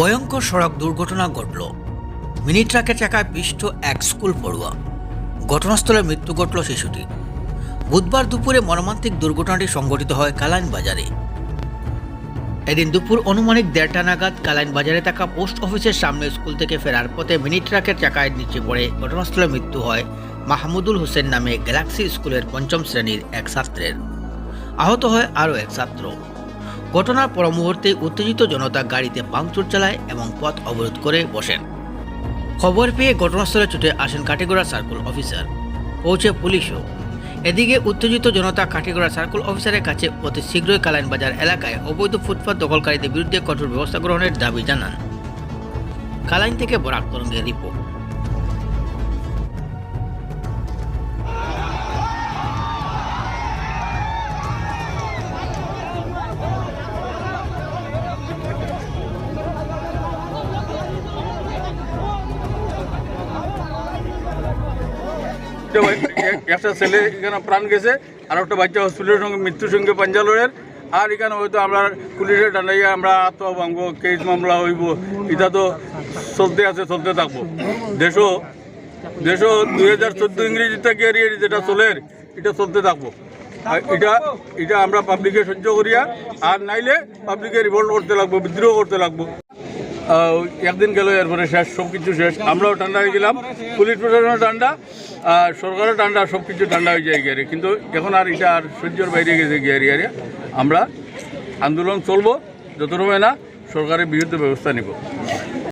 ভয়ঙ্কর সড়ক দুর্ঘটনা ঘটল। মিনি ট্রাকের চাকায় পিষ্ট এক স্কুল পড়ুয়া। ঘটনাস্থলে মৃত্যু ঘটল শিশুটি বুধবার দুপুরে মর্মান্তিক দুর্ঘটনাটি সংঘটিত হয় কালাইন বাজারে। এদিন দুপুর অনুমানিক দেড়টা নাগাদ কালাইন বাজারে থাকা পোস্ট অফিসের সামনে স্কুল থেকে ফেরার পথে মিনি ট্রাকের চাকায় নিচে পড়ে ঘটনাস্থলে মৃত্যু হয় মাহমুদুল হোসেন নামে গ্যালাক্সি স্কুলের পঞ্চম শ্রেণির এক ছাত্রের। আহত হয় আরও এক ছাত্র। ঘটনার পর মুহূর্তে উত্তেজিত জনতা গাড়িতে ভাঙচুর চালায় এবং পথ অবরোধ করে বসেন। খবর পেয়ে ঘটনাস্থলে ছুটে আসেন কাটিগড়া সার্কেল অফিসার। পৌঁছে পুলিশও। এদিকে উত্তেজিত জনতা কাটিগড়া সার্কেল অফিসারের কাছে অতি শীঘ্রই কালাইন বাজার এলাকায় অবৈধ ফুটপাত দখলকারীদের বিরুদ্ধে কঠোর ব্যবস্থা গ্রহণের দাবি জানান। কালাইন থেকে বরাক তরঙ্গের রিপোর্ট। একটা একটা ছেলে, এখানে প্রাণ গেছে, আর একটা বাচ্চা হসপিটালের সঙ্গে, মৃত্যুর সঙ্গে পাঞ্জালোরের। আর এখানে হয়তো আমরা পুলিশের ডান্ডাইয়া, আমরা আত্ম ভাঙবো, কেস মামলা হইব, এটা তো চলতে আছে, চলতে থাকব। দেশও দেশও দুই হাজার চোদ্দ ইংরেজিতে গিয়ে যেটা চলের এটা চলতে থাকব। এটা এটা আমরা পাবলিকে সহ্য করিয়া, আর নাইলে পাবলিকে রিভল্ট করতে লাগবো, বিদ্রোহ করতে লাগবো। একদিন গেল, এরপরে শেষ সব কিছু শেষ। আমরাও ঠান্ডা হয়ে গেলাম। পুলিশ প্রশাসনও ঠান্ডা, আর সরকারও ঠান্ডা সব কিছু ঠান্ডা হয়ে যায় গিয়ে কিন্তু এখন আর এটা আর সহ্যর বাইরে গেছে গিয়ে আমরা আন্দোলন চলবো যতটুকু না, সরকারের বিরুদ্ধে ব্যবস্থা নিব।